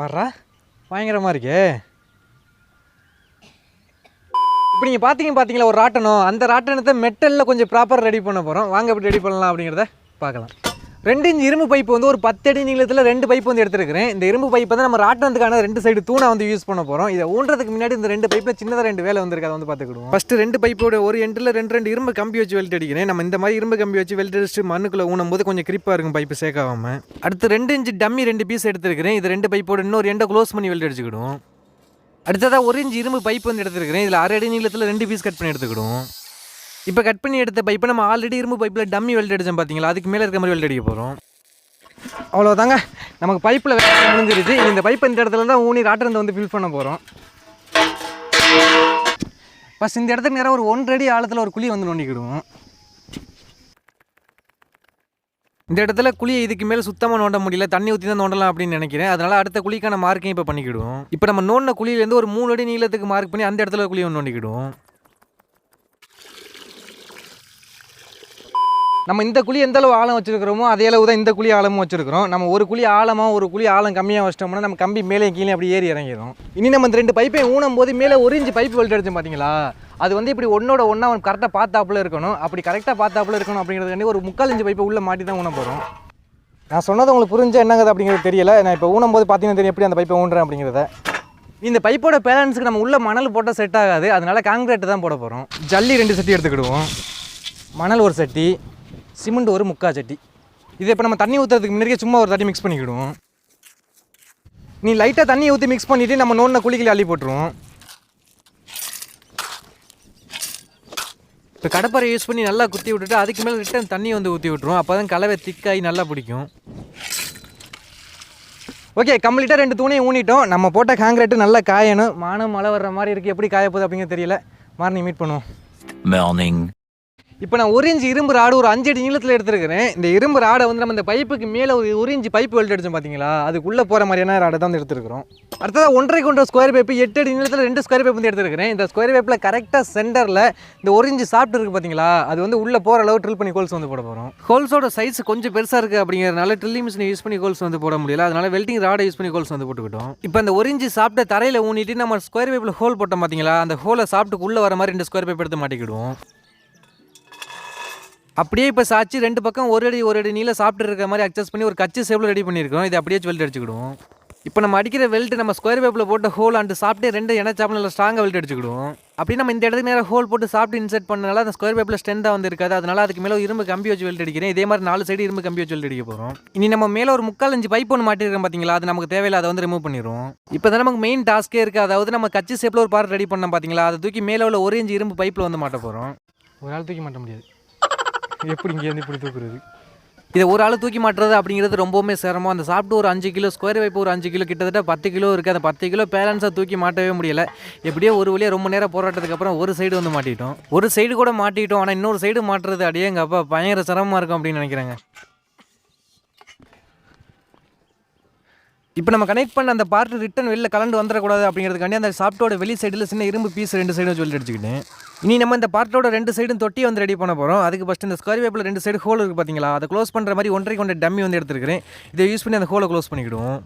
வர்றா பயங்கரமாக இருக்கே. இப்போ நீங்கள் பார்த்தீங்க பார்த்தீங்களா ஒரு ராட்டனம் அந்த ராட்டனத்தை மெட்டலில் கொஞ்சம் ப்ராப்பராக ரெடி பண்ண போகிறோம் வாங்க எப்படி ரெடி பண்ணலாம் அப்படிங்கிறத பார்க்கலாம். ரெண்டு இன்ச் இரும்பு பைப்பு வந்து ஒரு பத்து அடி நீளத்தில் ரெண்டு பைப்பு வந்து எடுத்துருக்கிறேன். இந்த இரும்பு பைப்பை தான் நம்ம ராட்டனத்துக்கான ரெண்டு சைடு தூணை வந்து யூஸ் பண்ண போகிறோம் இதை ஊன்றதுக்கு முன்னாடி இந்த ரெண்டு பைப்பில் சின்னதாக ரெண்டு வேலை வந்திருக்கு. அதை வந்து பார்த்துக்கிடுவோம். ஃபஸ்ட்டு ரெண்டு பைப்போட ஒரு எண்டில் ரெண்டு ரெண்டு இரும்பு கம்பி வச்சு வெல்ட் அடிக்கிறேன். நம்ம இந்த மாதிரி இரும்பு கம்பி வச்சு வெல்ட் அடிச்சுட்டு மண்ணுக்குள்ளே ஊனும் போது கொஞ்சம் கிரிப்பாக இருக்கும் பைப்பு சேர்க்காம அடுத்து ரெண்டு இன்ச்சு டம்மி ரெண்டு பீஸ் எடுத்துருக்கிறேன். இது ரெண்டு பைப்போட இன்னொரு எண்டை க்ளோஸ் பண்ணி வெல்ட் அடிச்சுக்கிடுவோம். அடுத்ததாக ஒரு இன்ச்சு இரும்பு பைப் வந்து எடுத்துருக்கிறேன். இதில் அரை அடி நீளத்தில் ரெண்டு பீஸ் கட் பண்ணி எடுத்துக்கிடுவோம். இப்போ கட் பண்ணி எடுத்த பைப்பை நம்ம ஆல்ரெடி இரும்பு பைப்பில் டம்மி வெல்ட் அடித்தோம் பார்த்தீங்களா அதுக்கு மேலே இருக்க மாதிரி வெல்ட் அடிக்க போகிறோம் அவ்வளோதாங்க நமக்கு பைப்பில் வேலை முடிஞ்சிருச்சு. இந்த பைப் இந்த இடத்துல தான் ஊனி ராட்டினத்தை வந்து ஃபில் பண்ண போகிறோம் ஃபஸ்ட் இந்த இடத்துக்கு நேரம் ஒரு ஒன்றரை அடி ஆழத்தில் ஒரு குழி வந்து நோண்டிக்கிடுவோம். இந்த இடத்துல குழியை இதுக்கு மேலே சுத்தமாக நோண்ட முடியல. தண்ணி ஊற்றி தான் நோண்டலாம் அப்படின்னு நினைக்கிறேன். அதனால் அடுத்த குழிக்கான மார்க்கையும் இப்போ பண்ணிக்கிடுவோம். இப்போ நம்ம நோண்டின குழியிலேருந்து ஒரு மூணு அடி நீளத்துக்கு மார்க் பண்ணி அந்த இடத்துல குழியை ஒன்று நோண்டிக்கிடுவோம். நம்ம இந்த குழி எந்த அளவு ஆழம் வச்சிருக்கிறோமோ அதே அளவு தான் இந்த குழி ஆழமும் வச்சிருக்கிறோம். நம்ம ஒரு குழி ஆழமாக ஒரு குழி ஆழம் கம்மியாக வச்சிட்டோம்னா நம்ம கம்பி மேலே கீழே அப்படி ஏறி இறங்கிடும் இனி நம்ம இந்த ரெண்டு பைப்பையும் ஊனும் போது மேலே ஒரு இன்ச்சு பைப் வெல்ட் அடிச்சோம் பார்த்தீங்களா அது வந்து இப்படி ஒன்னோட ஒன்றா அவன் கரெக்டாக பார்த்தாப்புல இருக்கணும். அப்படி கரெக்டாக பார்த்தாப்புல இருக்கணும் அப்படிங்கிறதுக்காண்டி ஒரு முக்கால் இன்ச்சு பைப்பை உள்ளே மாட்டி தான் ஊன போகிறோம் நான் சொன்னது உங்களுக்கு புரிஞ்ச என்னங்கிறது அப்படிங்கிறது தெரியல. நான் இப்போ ஊனும் போது பார்த்தீங்கன்னா தெரியும் எப்படி அந்த பைப்பை ஊன்றேன் அப்படிங்கிறத. இந்த பைப்போட பேலன்ஸுக்கு நம்ம உள்ள மணல் போட்டால் செட் ஆகாது. அதனால காங்கிரீட் தான் போட போகிறோம் ஜல்லி ரெண்டு சட்டி எடுத்துக்கிடுவோம். மணல் ஒரு சட்டி. சிமெண்ட் ஒரு முக்கா சட்டி. இது இப்போ நம்ம தண்ணி ஊற்றுறதுக்கு முன்னாடியே சும்மா ஒரு தண்ணி மிக்ஸ் பண்ணிக்கிடுவோம். நீ லைட்டாக தண்ணி ஊற்றி மிக்ஸ் பண்ணிவிட்டு நம்ம நோண்டின குழிகளை அள்ளி போட்டுருவோம். இப்போ கடப்பாரை யூஸ் பண்ணி நல்லா குத்தி விட்டுட்டு அதுக்கு மேலே ரிட்டன் தண்ணி வந்து ஊற்றி விட்ருவோம் அப்போ தான் கலவை திக்காகி நல்லா பிடிக்கும். ஓகே கம்ப்ளீட்டாக ரெண்டு தூணையும் ஊனிட்டோம். நம்ம போட்ட காங்கிரீட்டு நல்லா காயணும். மானம் மழை வர்ற மாதிரி இருக்குது எப்படி காய போகுது அப்படிங்கிறது தெரியல. மார்னிங் மீட் பண்ணுவோம். மார்னிங் இப்போ நான் ஒரு இரும்பு ராடு ஒரு அஞ்சு அடி நீளத்தில் எடுத்துருக்கிறேன். இந்த இரும்பு ராடை வந்து நம்ம இந்த பைப்புக்கு மேலே ஒரு ஒரு இன்ச் பைப்பு வெல்ட் அடிச்சோம் பார்த்தீங்களா அதுக்குள்ளே போகிற மாதிரியான ராடை தான் எடுத்துருக்கிறோம். அடுத்ததாக ஒன்றரை கொண்ட ஸ்கொயர் பைப்பு எட்டு அடி நீளத்தில் ரெண்டு ஸ்கொயர் பைப் வந்து எடுத்துருக்கிறேன். இந்த ஸ்கொயர் பைப்பில் கரெக்டாக சென்டரில் இந்த ஒரு இன்ச் சாப்பிட்டு இருக்கு பார்த்தீங்களா அது வந்து உள்ளே போகிற அளவு ட்ரில் பண்ணி ஹோல்ஸ் வந்து போட போகிறோம் ஹோல்ஸோட சைஸ் கொஞ்சம் பெருசாக இருக்குது அப்படிங்கிறதுனால ட்ரில்லிங் மிஷினை யூஸ் பண்ணி ஹோல்ஸ் வந்து போட முடியல. அதனால வெல்டிங் ராடை யூஸ் பண்ணி ஹோல்ஸ் வந்து போட்டுக்கிட்டோம். இப்போ அந்த ஒரு இன்ச் சாப்பிட்ட தரையில் ஊனிட்டு நம்ம ஸ்கொயர் பைப்பில் ஹோல் போட்டோம் பார்த்தீங்களா அந்த ஹோலை சாப்பிட்டு உள்ளே வர மாதிரி ரெண்டு ஸ்கொயர் பைப் எடுத்து மாட்டிக்கிடுவோம். அப்படியே இப்போ சாச்சி ரெண்டு பக்கம் ஒரு அடி ஒரு அடி நீளம் சாப்பிட்டு இருக்க மாதிரி அட்ஜஸ்ட் பண்ணி ஒரு கச்சி சேவில் ரெடி பண்ணியிருக்கோம். இதை அப்படியே வெல்ட் அடிச்சுக்கிடுவோம். இப்போ நம்ம அடிக்கிற வெல்ட் நம்ம ஸ்கொயர் வேப்பில் போட்ட ஹோல் அண்டு சாப்பிட்டு ரெண்டு எண்ணெய் சாப்பிட்டு நல்லா ஸ்ட்ராங்காக வெல்ட் அடிச்சுக்கிடுவோம். அப்படி நம்ம இந்த இடத்துக்கு நேரம் ஹோல் போட்டு சாப்பிட்டு இன்சர்ட் பண்ணனால அந்த ஸ்கொயர் வேப்பில் ஸ்ட்ரென்த்தாக வந்து இருக்காது. அதனால அதுக்கு மேலே இரும்பு கம்பி வச்சு வெல்ட் அடிக்கிறேன். இதே மாதிரி நாலு சைடு இரும்பு கம்பி வச்சு வெல்ட் அடிக்க போகிறோம் இனி நம்ம மேலே ஒரு முக்கால் அஞ்சு பைப் ஒன்று மாட்டிருக்கோம் பார்த்தீங்களா அது நமக்கு தேவையில்லை. அதை வந்து ரிமூவ் பண்ணிடுவோம் இப்போ தான் நமக்கு மெயின் டாஸ்க்கே இருக்குது அதாவது நம்ம கச்சி ஷேப்பில் ஒரு பார்ட் ரெடி பண்ணோம் பார்த்தீங்களா அதை தூக்கி மேலே உள்ள ஒரு இன்ச் இரும்பு பைப்பில் வந்து மாட்ட போகிறோம் ஒரு ஆள் தூக்கி மாட்ட முடியாது. எப்படி இங்கேருந்து இப்படி தூக்குறது? இதை ஒரு ஆள் தூக்கி மாட்டுறது அப்படிங்கிறது ரொம்பவுமே சிரமம். அந்த சாப்பிட்டு ஒரு அஞ்சு கிலோ ஸ்கொயர் வைப்பு ஒரு அஞ்சு கிலோ கிட்டத்தட்ட பத்து கிலோ இருக்குது அந்த பத்து கிலோ பேலன்ஸாக தூக்கி மாட்டவே முடியல. எப்படியோ ஒரு வழியாக ரொம்ப நேரம் போராட்டத்துக்கு அப்புறம் ஒரு சைடு வந்து மாட்டிட்டோம். ஒரு சைடு கூட மாட்டிட்டோம். ஆனால் இன்னொரு சைடு மாட்டுறது அடியே எங்கள் அப்பா பயங்கர சிரமமாக இருக்கும் அப்படின்னு நினைக்கிறேங்க. இப்போ நம்ம கனெக்ட் பண்ண அந்த பார்ட் ரிட்டன் வெளில கலந்து வந்துடக்கூடாது அப்படிங்கிறதுக்காண்டி அந்த சாஃப்ட்டோட வெளி சைடில் சின்ன இரும்பு பீஸ் ரெண்டு சைடும் சொல்லி அடிச்சுக்கிட்டேன். இனி நம்ம இந்த பார்ட்டோட ரெண்டு சைடும் தொட்டி வந்து ரெடி பண்ண போகிறோம் அதுக்கு ஃபஸ்ட் இந்த ஸ்கொயர் வேப்பில் ரெண்டு சைடு ஹோல் இருக்குது பார்த்தீங்களா அதை க்ளோஸ் பண்ணுற மாதிரி ஒன்றரை கொண்ட டம்மி வந்து எடுத்துருக்கிறேன். இதை யூஸ் பண்ணி அந்த ஹோலை க்ளோஸ் பண்ணிக்கிடுவோம்.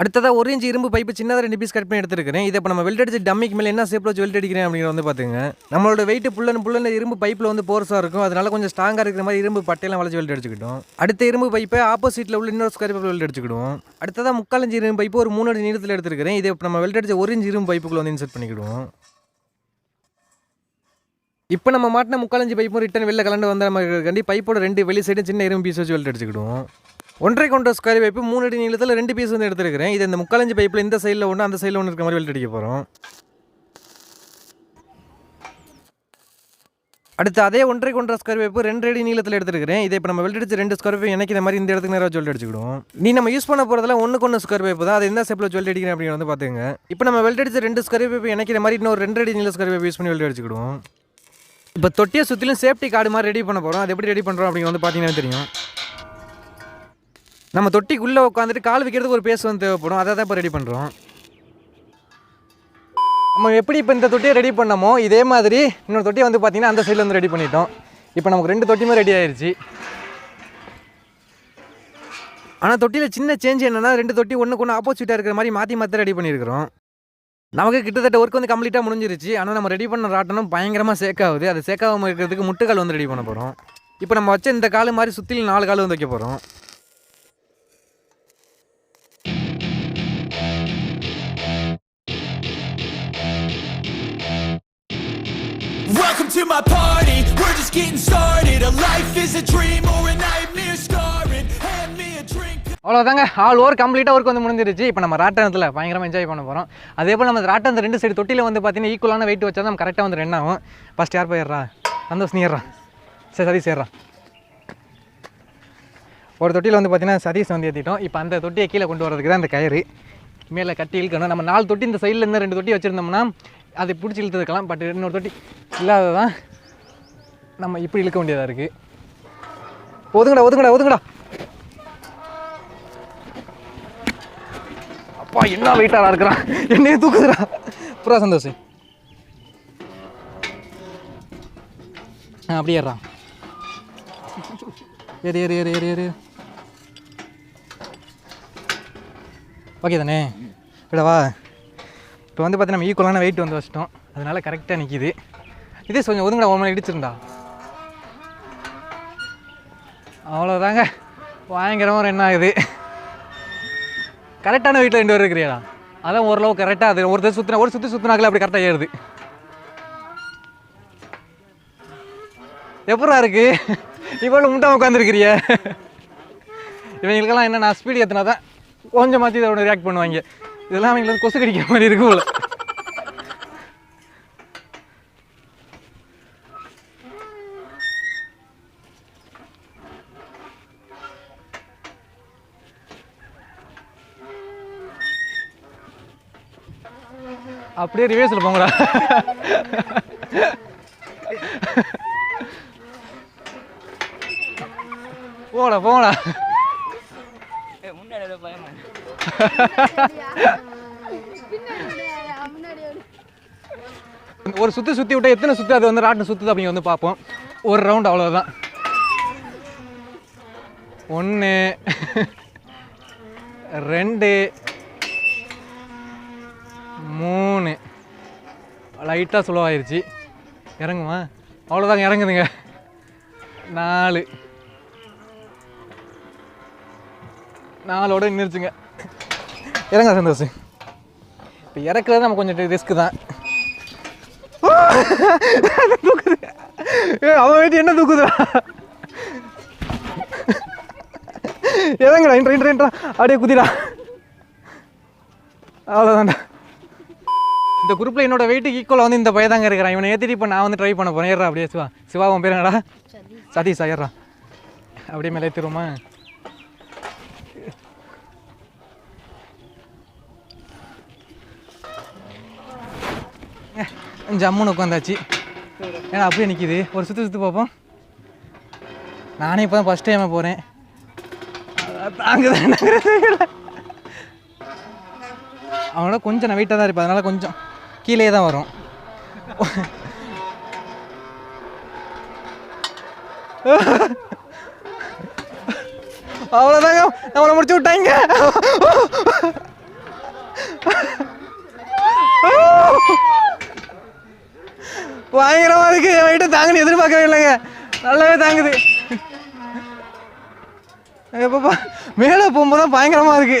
அடுத்ததாக ஒரு இஞ்சி இரும்பு பைப்பு சின்னதாக ரெண்டு பீஸ் கட் பண்ணி எடுத்துருக்கிறேன். இதை இப்போ நம்ம வெல்ட் அடிச்சு டம்மிக்கு மேலே என்ன ஷேப்பில் வச்சு வெல்ட் அடிக்கிறேன் அப்படிங்கிற வந்து பார்த்துங்க நம்மளோட வெயிட் புல்லன் புல்லன் இரும்பு பைப்பில் வந்து போர்ஸாக இருக்கும். அதனால கொஞ்சம் ஸ்ட்ராங்காக இருக்கிற மாதிரி இரும்பு பட்டையெல்லாம் வளைச்சு வெல்ட் அடிச்சுக்கிட்டோம். அடுத்த இரும்பு பைப்பை ஆப்போசிட்டில் உள்ள இன்னொரு ஸ்கொயர் பைப்பில் வெல்ட் அடிச்சுக்கிடுவோம். அடுத்ததாக முக்காலஞ்சு இரும்பு பைப்பு ஒரு மூணு அடி நீளத்தில் எடுத்துருக்கிறேன். இதை இப்போ நம்ம வெல்ட் அடிச்ச ஒரு இஞ்சி இரும்பு பைப்புக்குள்ள வந்து இன்சர்ட் பண்ணிக்கிடுவோம். இப்போ நம்ம மாட்டின முக்காலஞ்சு பைப்பும் ரிட்டன் வெளில கலந்து வந்த நம்ம கண்டி பைப்போட ரெண்டு வெளி சைடு சின்ன இரும்பு பீஸ் வச்சு வெல்ட் அடிச்சுக்கிடுவோம். ஒன்றரை கொண்ட ஸ்கொயர் பைப்பு மூணு அடி நீளத்தில் ரெண்டு பீஸ் வந்து எடுத்துருக்கிறேன். இது இந்த முக்காலஞ்சு பைப்பில் இந்த சைடில் ஒன்று அந்த சைடில் ஒன்று இருக்க மாதிரி வெல்ட் அடிக்க போகிறோம் அடுத்து அதே ஒன்றை கொண்ட ஸ்கொயர் பைப்பு ரெண்டு அடி நீளத்தில் எடுத்துருக்கிறேன். இதை இப்போ நம்ம வெல்ட் ரெண்டு ஸ்கொயர் பைப் இந்த மாதிரி இந்த இடத்துக்கு நேராக ஜுவல் அடிச்சுக்கிடுவோம். நீ நம்ம யூஸ் பண்ண போகிறதுல ஒன்று கொண்டு ஸ்கொயர் பைப்பு தான். அது எந்த சைப்பில் ஜுவல் அடிக்கிறேன் அப்படின்னு வந்து பார்த்துங்க இப்போ நம்ம வெல்ட் அடிச்ச ரெண்டு ஸ்கொயர் பைப்பு இணைக்கிற மாதிரி இன்னொரு ரெண்டு அடி நீள ஸ்கொயர் பைப் யூஸ் பண்ணி வெல்ட் அடிச்சுக்கிடுவோம். இப்போ தொட்டியை சுற்றிலும் சேஃப்டி கார்டு மாதிரி ரெடி பண்ண போகிறோம் அது எப்படி ரெடி பண்ணுறோம் அப்படிங்க வந்து பார்த்தீங்கன்னா தெரியும். நம்ம தொட்டிக்குள்ளே உட்காந்துட்டு கால் வைக்கிறதுக்கு ஒரு பேஸ் வந்து தேவைப்படும். அதை தான் இப்போ ரெடி பண்ணுறோம் நம்ம எப்படி இப்போ இந்த தொட்டியை ரெடி பண்ணமோ இதே மாதிரி இன்னொரு தொட்டியை வந்து பார்த்தீங்கன்னா அந்த சைடில் வந்து ரெடி பண்ணிட்டோம். இப்போ நமக்கு ரெண்டு தொட்டியுமே ரெடி ஆயிடுச்சு ஆனால் தொட்டியில் சின்ன சேஞ்ச் என்னென்னா ரெண்டு தொட்டி ஒன்றுக்கு ஒன்று ஆப்போசிட்டாக இருக்கிற மாதிரி மாற்றி மாற்றி ரெடி பண்ணியிருக்கிறோம். நமக்கு கிட்டத்தட்ட ஒர்க் வந்து கம்ப்ளீட்டாக முடிஞ்சிருச்சு. ஆனால் நம்ம ரெடி பண்ண ராட்டனும் பயங்கரமாக சேக்காகுது அது சேக்காகாமல் இருக்கிறதுக்கு முட்டுக்கால் வந்து ரெடி பண்ண போகிறோம் இப்போ நம்ம வச்ச இந்த கால் மாதிரி சுற்றிலும் நாலு கால் வந்து வைக்க போகிறோம் to my party. We're just getting started. A life is a dream or a nightmare scarring. Hand me a drink. அவ்வளோதாங்க ஆல் ஓவர் கம்ப்ளீட்டாக ஒர்க் வந்து முடிஞ்சிருச்சு. இப்போ நம்ம ராட்டனத்தில் பயங்கரமாக என்ஜாய் பண்ண போகிறோம் அதே போல் நம்ம ராட்டனத்து ரெண்டு சைடு தொட்டியில் வந்து பார்த்தீங்கன்னா ஈக்குவலான வெயிட் வச்சா நம்ம கரெக்டாக வந்து ரெண்டு ஆகும். ஃபஸ்ட் யார் போயிடுறா சந்தோஷ் நீ சரி சதீஷ் ஏறா ஒரு தொட்டியில் வந்து பார்த்தீங்கன்னா சதீஷ் வந்து ஏற்றிட்டோம் இப்போ அந்த தொட்டியை கீழே கொண்டு வரதுக்கு தான் அந்த கயிறு. மேலே கட்டி இழுக்கணும். நம்ம நாலு தொட்டி இந்த சைடில் இருந்து ரெண்டு தொட்டி வச்சுருந்தோம்னா அதை பிடிச்சி இழுத்ததுக்கெல்லாம் பட் இன்னொரு தொட்டி இல்லாததான் நம்ம இப்படி இழுக்க வேண்டியதாக இருக்குது ஒதுங்கடா ஒதுங்கடா ஒதுங்கடா. அப்பா என்ன வெயிட்டாக இருக்கிறான் என்னையே தூக்குதுடா. புறா சந்தோஷ். ஆ அப்படியே ஏறு ஏறு ஏறு ஏறு ஏறு. ஓகே தானே? இடவா இப்போ வந்து பார்த்தீங்கன்னா நம்ம ஈக்குவலான வெயிட் வந்து வச்சிட்டோம். அதனால் கரெக்டாக நிற்கிது இதே கொஞ்சம் ஒதுங்கடா ஒரு மணி இடிச்சிருந்தா. அவ்வளோதாங்க பயங்கரமாக என்ன ஆகுது. கரெக்டான வீட்டில் ரெண்டு பேர் இருக்கிறியா அதான் ஓரளவு கரெக்டாக அது. ஒருத்தர் சுற்றினா ஒரு சுற்றி சுற்றினாக்கல அப்படி கரெக்டாக ஏறுது. எப்படா இருக்கு? இவ்வளோ முட்டை உட்காந்துருக்கிறிய இவங்களுக்கெல்லாம் என்ன நான் ஸ்பீடு ஏற்றினா தான் கொஞ்சமாச்சு இதோட ரியாக்ட் பண்ணுவாங்க. இதெல்லாம் அவங்களுக்கு வந்து கொசு கடிக்கிற மாதிரி இருக்கும் போல. அப்படியே ரிவேர்ஸில் போங்கடா. போடா போங்கடா ஒரு சுற்றி சுற்றி விட்டா எத்தனை சுற்றி அது வந்து ராட்டின சுற்றுது அப்படிங்க வந்து பார்ப்போம். ஒரு ரவுண்ட் அவ்வளோதான் ஒன்று ரெண்டு மூணு. லைட்டாக சுலவாயிருச்சு இறங்குமா? அவ்வளோதாங்க இறங்குதுங்க. நாலு. நாலோட நின்றுச்சுங்க. இறங்க சந்தோஷ். இப்போ இறக்குறது நம்ம கொஞ்சம் ரிஸ்க் தான். தூக்குது அவன் வீட்டு என்ன தூக்குதுடா இறங்குடா இன்ட்ரா இன்ட்ரா இன்ட்ரா அப்படியே குதிடா. அவ்வளோதான்டா இந்த குரூப்பில் என்னோட வெயிட்டுக்கு ஈக்குவலாக வந்து இந்த பையன் தாங்க இருக்கிறான். இவனை ஏற்றிட்டு இப்போ நான் வந்து ட்ரை பண்ண போகிறேன் ஏறா அப்படியே சிவா. சிவா உன் பேர் என்னடா? சதீஷ். ஏறா அப்படியே மேலே ஏற்றிடுவோமா ஜம்முன்னு உட்காந்தாச்சு. ஏன்னா அப்படியே நிற்கிது ஒரு சுற்றி சுற்றி பார்ப்போம். நானே இப்போ தான் ஃபஸ்ட் டைமாக போகிறேன் தாங்குதான் அவனோட கொஞ்சம் நான் வெயிட்டாக தான் இருப்பேன். அதனால் கொஞ்சம் கீழே தான் வரும். அவ்வளோதாங்க நம்மளை முடிச்சு விட்டாங்க. பயங்கரமா இருக்கு. என் தாங்கன்னு எதிர்பார்க்கவே இல்லைங்க. நல்லாவே தாங்குது. எப்பப்பா மேலே போகும்போது தான் பயங்கரமா இருக்கு.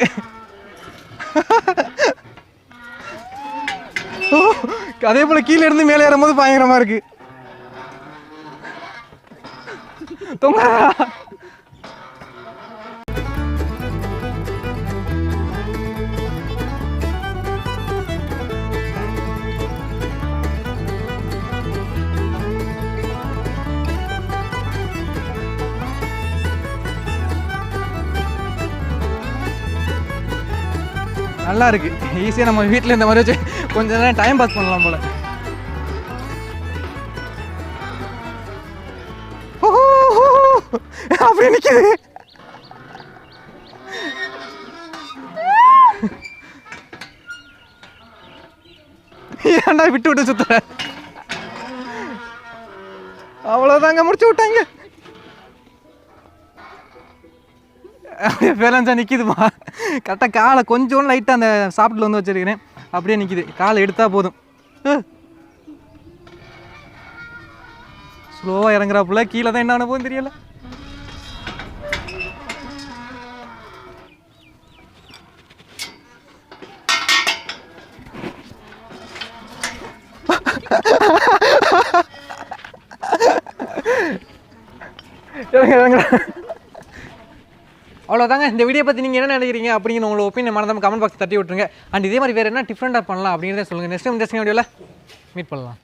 அதே போல கீழே இருந்து மேலே ஏறும்போது பயங்கரமா இருக்கு. தொங்க. நல்லா இருக்கு ஈஸியாக நம்ம வீட்டில் இந்த மாதிரி வச்சு கொஞ்ச நேரம் டைம் பாஸ் பண்ணலாம் போல. அப்படி நிற்கிது ஏன்டா விட்டு விட்டு சுத்துற? அவ்வளோதாங்க முடிச்சு விட்டாங்க. அப்படியே பேலன்ஸாக நிற்கிதுமா கரெக்டாக காலை கொஞ்சோண்டு லைட்டாக அந்த சாப்பிட்டில் வந்து வச்சிருக்கிறேன். அப்படியே நிற்கிது காலை எடுத்தால் போதும். ஸ்லோவாக இறங்குறாப்புல. கீழே தான் என்ன அனுபவம் தெரியல. இறங்க இறங்குறா. அவ்வளோதாங்க இந்த வீடியோ பற்றி நீங்கள் என்ன நினைக்கிறீங்க அப்படிங்கிற உங்களோட ஒப்பீனியன் மறந்தாம கமெண்ட் பாக்ஸ் தட்டி விட்டுருங்க. அண்ட் இதே மாதிரி வேறு என்ன டிஃப்ரெண்ட்டாக பண்ணலாம் அப்படிங்கிறத சொல்லுங்கள் நெக்ஸ்ட் டைம் இந்த வீடியோவில் மீட் பண்ணலாம்.